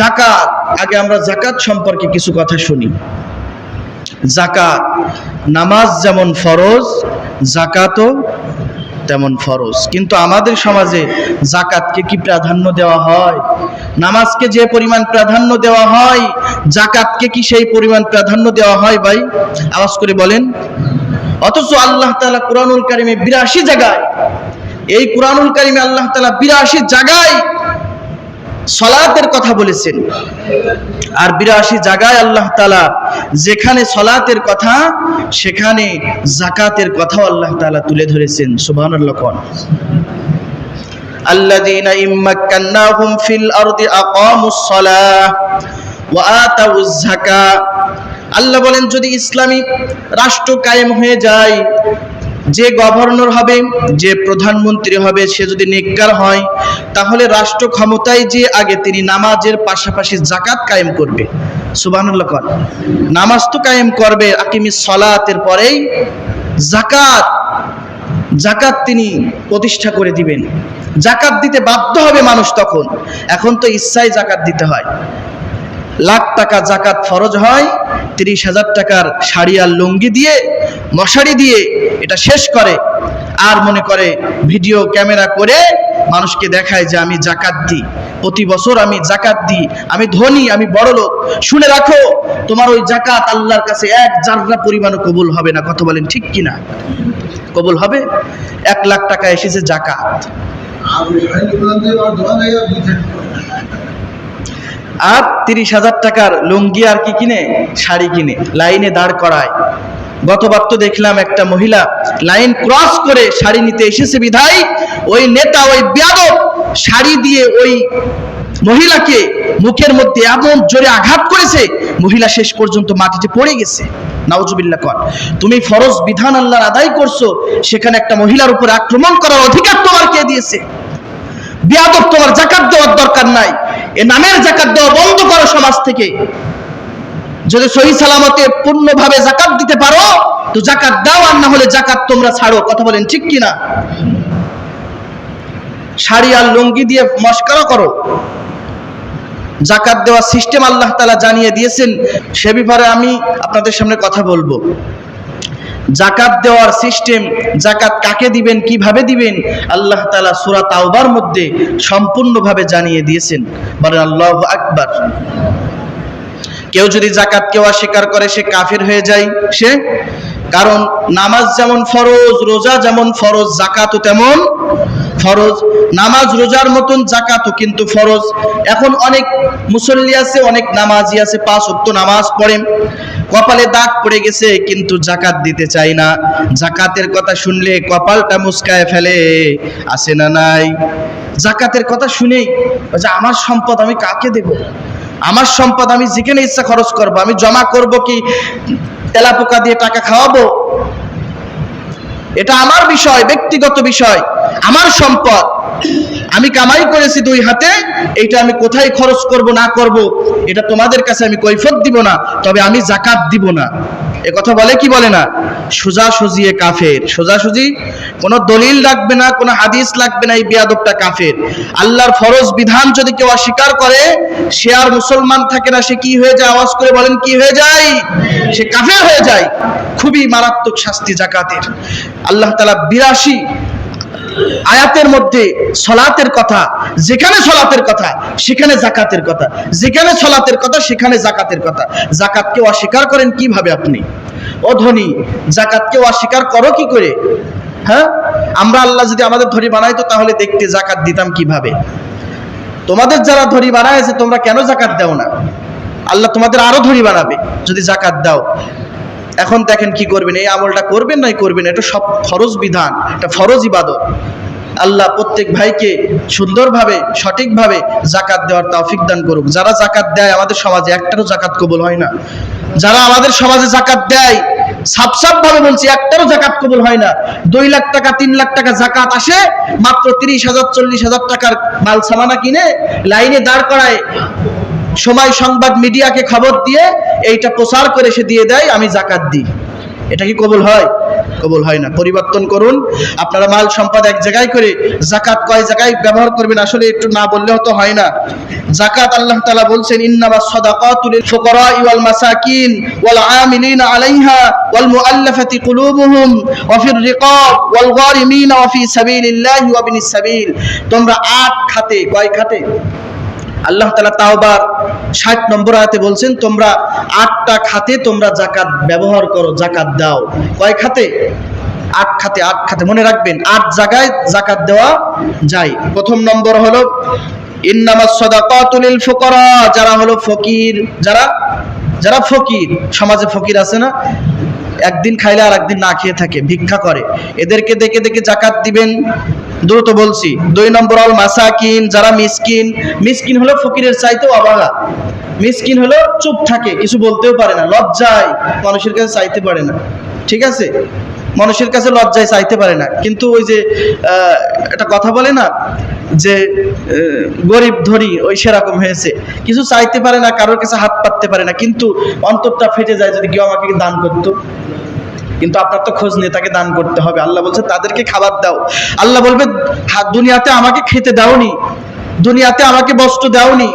জাকাত আগে আমরা জাকাত সম্পর্কে কিছু কথা শুনি। জাকাত নামাজ যেমন ফরজ জাকাতও তেমন ফরজ। কিন্তু আমাদের সমাজে জাকাতকে কি প্রাধান্য দেওয়া হয়? নামাজকে যে পরিমাণ প্রাধান্য দেওয়া হয় জাকাতকে কি সেই পরিমাণ প্রাধান্য দেওয়া হয় ভাই? আওয়াজ করে বলেন। অথচ আল্লাহ তাআলা কুরআনুল কারিমে বিরাশি জায়গায়, এই কুরআনুল কারিমে আল্লাহ তাআলা বিরাশি জায়গায় সলাতের কথা বলেছেন আর বিরাশি জায়গায় আল্লাহ তালা যেখানে সলাতের কথা সেখানে জাকাতের কথাও আল্লাহ তালা তুলে ধরেছেন সুবাহ الذين إن مكناهم في الأرض أقاموا الصلاة وآتوا الزكاة আল্লাহ বলেন যদি ইসলামী রাষ্ট্র কায়েম হয়ে যায় যে গভর্নর হবে, যে প্রধানমন্ত্রী হবে, সে যদি নেককার হয়, তাহলে রাষ্ট্র ক্ষমতায় যে আগে তিনি নামাজের পাশাপাশি জাকাত কায়েম করবে। কর নামাজ তো কায়েম করবে, আকিমি সলাতের পরেই জাকাত জাকাত তিনি প্রতিষ্ঠা করে দিবেন। জাকাত দিতে বাধ্য হবে মানুষ তখন। এখন তো ইচ্ছায় জাকাত দিতে হয়। লাখ টাকা জাকাত ফরজ হয় তিরিশ হাজার টাকার শাড়ি আর লুঙ্গি দিয়ে, মশারি দিয়ে এটা শেষ করে। আর মনে করে ভিডিও ক্যামেরা করে মানুষকে দেখায় যে আমি জাকাত দিই। প্রতি বছর আমি জাকাত দিই। আমি ধনী, আমি বড় লোক। শুনে রাখো, তোমার ওই জাকাত আল্লাহর কাছে এক জাররা পরিমাণও কবুল হবে না। কত বলেন ঠিক কিনা? কবুল হবে? এক লাখ টাকা এসেছে জাকাত। আর তিরিশ হাজার টাকার লুঙ্গি আর কি কিনে? শাড়ি কিনে। লাইনে দাঁড় করায়। গতবার তো দেখলাম একটা মহিলা লাইন ক্রস করে শাড়ি নিতে এসেছে বিধায়। ওই নেতা, ওই বিয়াদব শাড়ি দিয়ে ওই মহিলাকে মুখের মধ্যে এমন জোরে আঘাত করেছে, মহিলা শেষ পর্যন্ত মাটিতে পড়ে গেছে। নাউজুবিল্লাহ কর। তুমি ফরজ বিধান আল্লাহর আদায় করছ, সেখানে একটা মহিলার উপর আক্রমণ করার অধিকার তোমার কে দিয়েছে? বিয়াদব তোমার জাকাত দেওয়ার দরকার নাই। এ নামের জাকাত দেওয়া বন্ধ করো সমাজ থেকে। যদি সহি সালামতে পূর্ণভাবে জাকাত দিতে পারো, তো জাকাত দাও, আর না হলে জাকাত তোমরা ছাড়ো। কথা বলেন ঠিক কিনা? শাড়ি আর লুঙ্গি দিয়ে মস্কারা করো। জাকাত দেওয়ার সিস্টেম আল্লাহ তালা জানিয়ে দিয়েছেন। সে ব্যাপারে আমি আপনাদের সামনে কথা বলব। জাকাত দেওয়ার সিস্টেম, জাকাত কাকে দিবেন, কীভাবে দিবেন, আল্লাহ তালা সুরা তাওবার মধ্যে সম্পূর্ণভাবে জানিয়ে দিয়েছেন। বলেন, আল্লাহ আকবার। কেউ যদি জাকাত কেউ অস্বীকার করে, সে কাফের হয়ে যায়, সে? কারণ নামাজ যেমন ফরজ, রোজা যেমন ফরজ, জাকাতও তেমন ফরজ, নামাজ, রোজার মতন জাকাতও কিন্তু ফরজ। এখন অনেক মুসল্লি আছে, অনেক নামাজি আছে, পাঁচ অক্ত নামাজ পড়েন, কপালে দাগ পড়ে গেছে, কিন্তু জাকাত দিতে চাই না। জাকাতের কথা শুনলে কপালটা মুস্কায় ফেলে, আসে না নাই। জাকাতের কথা শুনেই আমার সম্পদ আমি কাকে দেব? আমার সম্পদ আমি যেখানে ইচ্ছা খরচ করব, আমি জমা করব কি তেলাপোকা দিয়ে টাকা খাওয়াবো? এটা আমার বিষয়, ব্যক্তিগত বিষয়। আমার সম্পদ। আমি কামাই করেছি দুই হাতে, এইটা আমি কোথায় খরচ করব, না করব, এটা তোমাদের কাছে আমি কৈফত দিব না, তবে আমি জাকাত দিব না। এ কথা বলে কি বলে না? সোজা সুজিয়ে কাফের। সোজা সুজি, কোনো দলিল লাগবে না, কোনো হাদিস লাগবে না, এই বিয়াদবটা কাফের। আল্লাহর ফরজ বিধান যদি কেউ অস্বীকার করে, সে আর মুসলমান থাকে না, সে কি হয়ে যায়? আওয়াজ করে বলেন, কি হয়ে যায়? সে কাফের হয়ে যায়। খুবই মারাত্মক শাস্তি জাকাতের আল্লাহ তালা বিরাশি আয়াতের মধ্যে সলাতের কথা, যেখানে সলাতের কথা, সেখানে জাকাতের কথা। যেখানে সলাতের কথা, সেখানে জাকাতের কথা। জাকাতকে অস্বীকার করেন কীভাবে আপনি? ও ধনী জাকাতকে অস্বীকার করো কি করে? হ্যাঁ? আমরা আল্লাহ যদি আমাদের ধরি বানাইতো, তাহলে দেখতে জাকাত দিতাম কীভাবে? তোমাদের যারা ধরি বানাইছে তোমরা কেন জাকাত দাও না? আল্লাহ তোমাদের আরও ধরি বানাবে, যদি জাকাত দাও। এখন দেখেন কি করবেন, এই আমলটা করবেন নাই করবেন, এটা সব ফরজ বিধান, এটা ফরজ ইবাদত। আল্লাহ প্রত্যেক ভাইকে সুন্দরভাবে, সঠিকভাবে জাকাত দেওয়ার তৌফিক দান করুক। যারা জাকাত দেয়, আমাদের সমাজে একটারও জাকাত কবুল হয় না। যারা আমাদের সমাজে জাকাত দেয় সাপ সাপ ভাবে বলছি, একটারও জাকাত কবুল হয় না। দুই লাখ টাকা, তিন লাখ টাকা জাকাত আসে, মাত্র তিরিশ হাজার, চল্লিশ হাজার টাকার মাল সামানা কিনে লাইনে দাঁড় করায় সময় সংবাদ মিডিয়াকে খবর দিয়ে এইটা প্রচার করে সে দিয়ে দেয়, আমি জাকাত দিই। এটা কি কবুল হয়? কবুল হয় না। পরিবর্তন করুন। আপনারা মাল সম্পদ এক জায়গায় করে জাকাত কয় জায়গায় ব্যবহার করবেন, আসলে একটু না বললেও তো হয় না। জাকাত আল্লাহ তাআলা বলছেন, ইন্নামা সাদাকাতু লিল ফুকারা ওয়াল মাসাকিন ওয়াল আমিলিনা আলাইহা ওয়াল মুআল্লাফাতি কুলুবুহুম ওয়া ফির রিকাব ওয়াল গারিমিন ওয়া ফি সাবিলিল্লাহি ওয়া বিনিস সাবিল। তোমরা আট খাতে, কয় খাতে? আল্লাহ তালা তাওবার ষাট নম্বর আয়াতে বলছেন, তোমরা আটটা খাতে তোমরা জাকাত ব্যবহার করো জাকাত দাও। কয় খাতে? আট খাতে আট খাতে। মনে রাখবেন, আট জায়গায় জাকাত দেওয়া যায়। প্রথম নম্বর হলো, ইন্নামাস সাদাকাতুল লিল ফুকারা। যারা হলো ফকির, যারা যারা ফকির, সমাজে ফকির আছে না, একদিন খাইলে আর একদিন না খেয়ে থাকে, ভিক্ষা করে। এদেরকে দেখে দেখে জাকাত দিবেন। দ্রুত বলছি, দুই নম্বর হল মাসাকিন, যারা মিসকিন মিসকিন হলো ফকিরের চাইতেও অবাগা মিসকিন হলো চুপ থাকে, কিছু বলতেও পারে না, লজ্জায় মানুষের কাছে চাইতে পারে না। ঠিক আছে? মানুষের কাছে লজ্জায় চাইতে পারে না। কিন্তু ওই যে একটা কথা বলে না, যে গরিব ধনী, ওই সেরকম হয়েছে। কিছু চাইতে পারে না, কারোর কাছে হাত পাততে পারে না, কিন্তু অন্তরটা ফেটে যায় যদি কেউ আমাকে দান করতো। কিন্তু আপনার তো খোঁজ নিয়ে তাকে দান করতে হবে। আল্লাহ বলছে, তাদেরকে খাবার দাও। আল্লাহ বলবে, "হা- দুনিয়াতে আমাকে খেতে দাওনি, দুনিয়াতে আমাকে বস্ত্র দাওনি।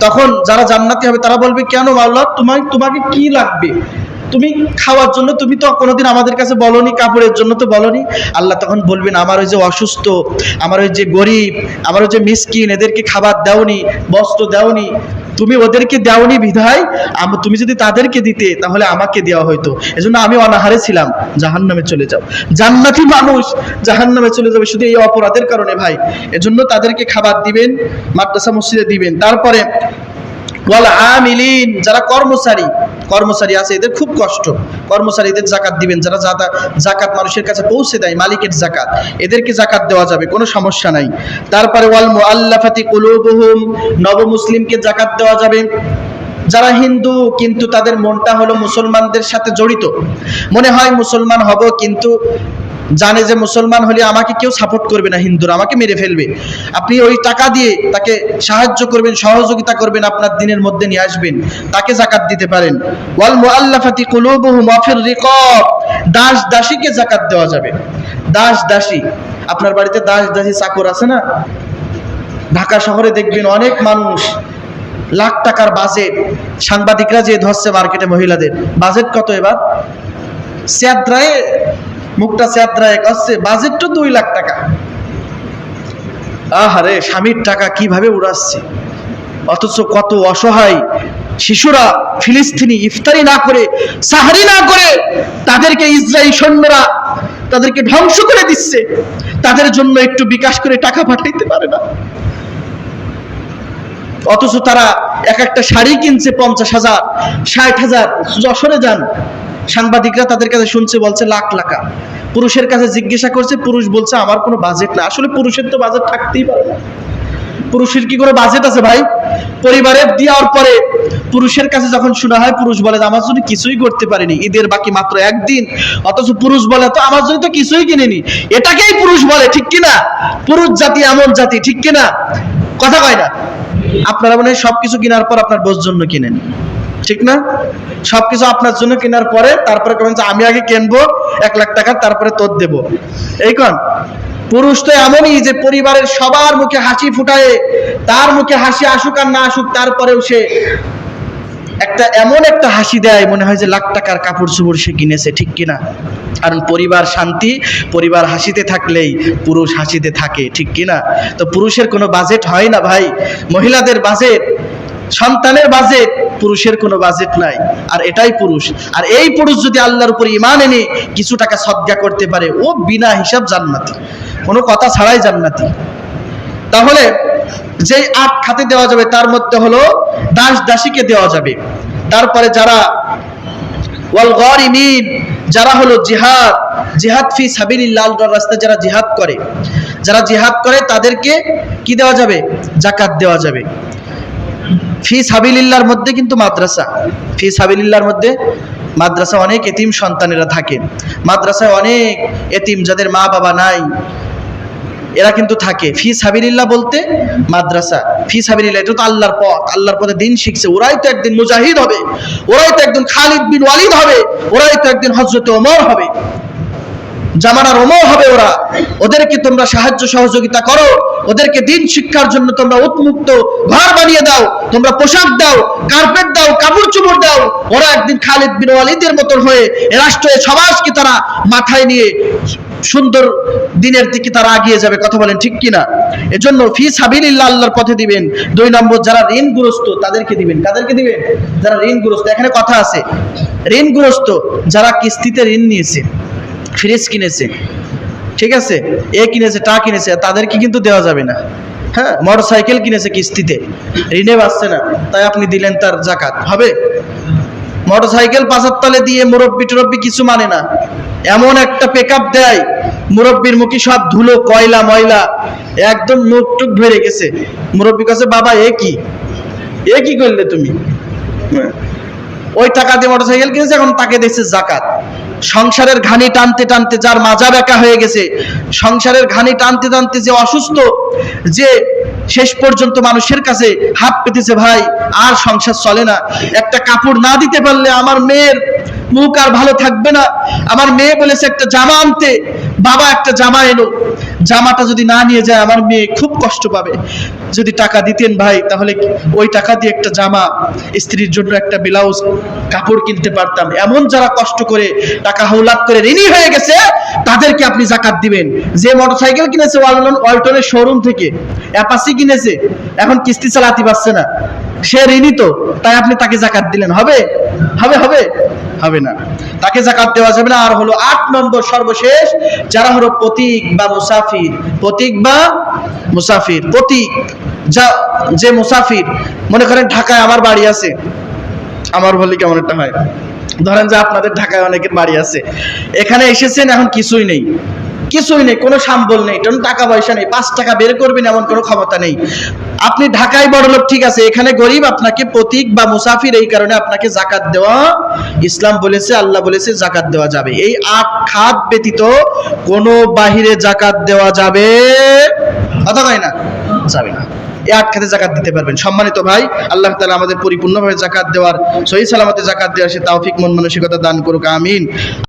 তখন যারা জান্নাতি হবে, তারা বলবে, কেন আল্লাহ তোমার তোমাকে কি লাগবে? তুমি খাওয়ার জন্য তুমি তো কোনোদিন আমাদের কাছে বলনি, কাপড়ের জন্য তো বলনি। আল্লাহ তখন বলবেন, আমার ওই যে অসুস্থ, আমার ওই যে গরিব, আমার ওই যে মিসকিন, এদেরকে খাবার দাওনি, বস্ত্র দাওনি, তুমি ওদেরকে দেওনি বিধায়, আম- তুমি যদি তাদেরকে দিতে, তাহলে আমাকে দেওয়া হয়তো এজন্য আমি অনাহারে ছিলাম, জাহান্নামে চলে যাও। জান্নাতি মানুষ জাহান্নামে চলে যাবে শুধু এই অপরাধের কারণে ভাই। এজন্য তাদেরকে খাবার দিবেন, মাদ্রাসা মসজিদে দিবেন। তারপরে ওয়াল আমিলিন যারা কর্মচারী কর্মচারী আছে, এদের খুব কষ্ট। কর্মচারীদের জাকাত দিবেন যারা জাকাত মানুষের কাছে পৌঁছে দেয়, মালিকের জাকাত। এদেরকে জাকাত দেওয়া যাবে, কোনো সমস্যা নাই। তারপরে ওয়াল মুআল্লাফাতি কুলুবুহুম নব মুসলিমকে জাকাত দেওয়া যাবে। যারা হিন্দু, কিন্তু তাদের মনটা হলো মুসলমানদের সাথে জড়িত। মনে হয় মুসলমান হব, কিন্তু জানে যে মুসলমান হলে আমাকে কেউ সাপোর্ট করবে না, হিন্দুরা, আমাকে মেরে ফেলবে। আপনি ওই টাকা দিয়ে তাকে সাহায্য করবেন, সহযোগিতা করবেন, আপনার দিনের মধ্যে নিয়ে আসবেন, তাকে জাকাত দিতে পারেন। ওয়াল মুআল্লাফাতি কুলুবুহুম ওয়া ফির রিকাব। দাস দাসীকে জাকাত দেওয়া যাবে। দাস দাসী, আপনার বাড়িতে দাস দাসী চাকর আছে না? ঢাকা শহরে দেখবেন অনেক মানুষ লাখ টাকার বাজেট সাংবাদিকরা যে ধরছে মার্কেটে মহিলাদের। বাজেট কত এবার? স্যাদ্রায় মুখটা স্যাদ্রায় করছে বাজেট তো দুই লাখ টাকা। আহারে, স্বামীর টাকা কীভাবে উড়াচ্ছে? অথচ কত অসহায় শিশুরা ফিলিস্তিনি ইফতারি না করে, সাহারি না করে তাদেরকে ইসরায়েল সৈন্যরা তাদেরকে ধ্বংস করে দিচ্ছে। তাদের জন্য একটু বিকাশ করে টাকা পাঠাইতে পারে না। অথচ তারা এক একটা শাড়ি কিনছে পঞ্চাশ হাজার, ষাট হাজার, যশোরে যান। সাংবাদিকরা তাদের কাছে শুনছে, বলছে, লাখ, লাখা। পুরুষের কাছে জিজ্ঞাসা করছে, পুরুষ বলছে, আমার কোনো বাজেট না আসলে পুরুষের তো বাজেট থাকতেই পারে না। পুরুষের কি কোনো বাজেট আছে ভাই? পরিবারের দেওয়ার পরে পুরুষের কাছে যখন শোনা হয়, পুরুষ বলে, আমার জন্য কিছুই করতে পারিনি, ঈদের বাকি মাত্র একদিন। অথচ পুরুষ বলে, তো আমার জন্য তো কিছুই কিনেনি। এটাকেই পুরুষ বলে, ঠিক কিনা? পুরুষ জাতি এমন জাতি, ঠিক কিনা? কথা কয় না। আপনারা মনে হয় সবকিছু কেনার পর আপনার বোঝ জন্য কিনেন। ঠিক না? সবকিছু আপনার জন্য কেনার পরে তারপরে কবেন যে আমি আগে কিনবো, এক লাখ টাকা, তারপরে তোর দেব। এই কন, পুরুষ তো এমনই যে পরিবারের সবার মুখে হাসি ফুটায়, তার মুখে হাসি আসুক আর না আসুক, তারপরেও সে একটা এমন একটা হাসি দেয়, মনে হয় যে লাখ টাকার কাপড় চোপড় সে কিনেছে, ঠিক কিনা? কারণ পরিবার শান্তি, পরিবার হাসিতে থাকলেই পুরুষ হাসিতে থাকে, ঠিক কিনা? তো পুরুষের কোনো বাজেট হয় না ভাই। মহিলাদের বাজেট, সন্তানের বাজেট পুরুষের কোনো বাজেট নাই, আর এটাই পুরুষ। আর এই পুরুষ যদি আল্লাহর উপর ইমান এনে কিছু টাকা সদ্গা করতে পারে, ও বিনা হিসাব জান্নাতি। কোনো কথা ছাড়াই জান্নাতি। তাহলে যে আট খাতে দেওয়া যাবে, তার মধ্যে হলো দাস দাসীকে দেওয়া যাবে। তারপরে যারা ওয়াল যারা হলো জিহাদ জিহাদ ফি সাবিলিল্লাহ, আল্লাহর রাস্তায় যারা জিহাদ করে, যারা জিহাদ করে তাদেরকে কি দেওয়া যাবে? জাকাত দেওয়া যাবে। ফি সাবিলিল্লাহর মধ্যে কিন্তু মাদ্রাসা। ফি সাবিলিল্লাহর মধ্যে মাদ্রাসা অনেক এতিম সন্তানেরা থাকে। মাদ্রাসায় অনেক এতিম যাদের মা বাবা নাই, এরা কিন্তু থাকে। ফি সাবিলিল্লাহ বলতে মাদ্রাসা। ফি সাবিলিল্লাহ, এটা তো আল্লাহর পথ। আল্লাহর পথে দিন শিখছে। ওরাই তো একদিন মুজাহিদ হবে, ওরাই তো একদিন খালিদ বিন ওয়ালিদ হবে, ওরাই তো একদিন হজরত ওমর হবে। জামানা রোমও হবে ওরা। ওদেরকে তোমরা সাহায্য সহযোগিতা করো। ওদেরকে দিন শিক্ষার জন্য তোমরা উন্মুক্ত ঘর বানিয়ে দাও। তোমরা পোশাক দাও কার্পেট দাও, কাপড় চোপড় দাও। ওরা একদিন খালিদ বিন ওয়ালিদের মতন হয়ে এ রাষ্ট্রের সমাজকে তারা মাথায় নিয়ে সুন্দর দিনের দিকে তারা আগিয়ে যাবে। কথা বলেন ঠিক কিনা? এজন্য ফি সাবিলিল্লাহ আল্লাহর পথে দিবেন। দুই নম্বর, যারা ঋণগ্রস্ত তাদেরকে দিবেন। কাদেরকে দিবেন? যারা ঋণগ্রস্ত, এখানে কথা আছে। ঋণগ্রস্ত, যারা কিস্তিতে ঋণ নিয়েছে। ফ্রিজ কিনেছে। ঠিক আছে? এ কিনেছে, টা কিনেছে তাদেরকে কিন্তু দেওয়া যাবে না। হ্যাঁ? মোটর সাইকেল কিনেছে কিস্তিতে। ঋণে বাঁচছে না। তাই আপনি দিলেন তার জাকাত। হবে? মোটর সাইকেল পাঁচার তলে দিয়ে মুরব্বি টুরব্বি কিছু মানে না। এমন একটা পেক দেয়, মুরব্বির মুখে সব ধুলো, কয়লা, ময়লা, একদম মুখ টুক ভরে গেছে। মুরব্বি কাছে, বাবা, এ কি? এ কি করলে তুমি? হ্যাঁ। ওই টাকা দিয়ে মোটর সাইকেল কিনেছে, এখন তাকে দিচ্ছে জাকাত। সংসারের ঘানি টানতে টানতে যার মাজা বেঁকা হয়ে গেছে, সংসারের ঘানি টানতে টানতে যে অসুস্থ, যে শেষ পর্যন্ত মানুষের কাছে হাত পেতেছে, ভাই, আর সংসার চলে না। একটা কাপড় না দিতে পারলে আমার মেয়ের মুখ আর ভালো থাকবে না। আমার মেয়ে বলেছে, একটা জামা আনতে। বাবা একটা জামা এলো। জামাটা যদি না নিয়ে যায়, আমার মেয়ে খুব কষ্ট পাবে। যদি টাকা দিতেন ভাই, তাহলে ওই টাকা দিয়ে একটা জামা, স্ত্রীর জন্য একটা ব্লাউজ, কাপড় কিনতে পারতাম। এমন যারা কষ্ট করে টাকা হাউলাত করে ঋণী হয়ে গেছে, তাদেরকে আপনি জাকাত দিবেন। যে মোটরসাইকেল কিনেছে ওয়ালটন ওয়ালটনের শোরুম থেকে অ্যাপাসি কিনেছে, এখন কিস্তি চালাতে পারছে না। সে ঋণী তো, তাই আপনি তাকে জাকাত দিলেন। হবে? হবে হবে? হবে না। তাকে জাকাত দেওয়া যাবে না। আর হলো আট নম্বর সর্বশেষ, যারা হলো প্রতীক বা মুসাফির। প্রতীক বা মুসাফির। প্রতীক, যা, যে মুসাফির। মনে করেন ঢাকায় আমার বাড়ি আছে। আমার বলি কেমন একটা হয়? ধরেন যে আপনাদের ঢাকায় অনেকের বাড়ি আছে। এখানে এসেছেন, এখন কিছুই নেই। কিছুই নেই, কোনো সাম্বল নেই, কোনো টাকা পয়সা নেই, পাঁচ টাকা বের করবেন এমন কোনো ক্ষমতা নেই। আপনি ঢাকায় বড় লোক, ঠিক আছে, এখানে গরিব, আপনাকে প্রতীক বা মুসাফির এই কারণে আপনাকে জাকাত দেওয়া, ইসলাম বলেছে, আল্লাহ বলেছে জাকাত দেওয়া যাবে। এই আট খাত ব্যতীত কোনো বাহিরে জাকাত দেওয়া যাবে, কথা অথবা না? যাবে না। এই আট খাতে জাকাত দিতে পারবেন। সম্মানিত ভাই, আল্লাহ তালা আমাদের পরিপূর্ণভাবে জাকাত দেওয়ার, সহি সালামতে জাকাত দেওয়ার সে তাওফিক মন মানসিকতা দান করুক, আমিন।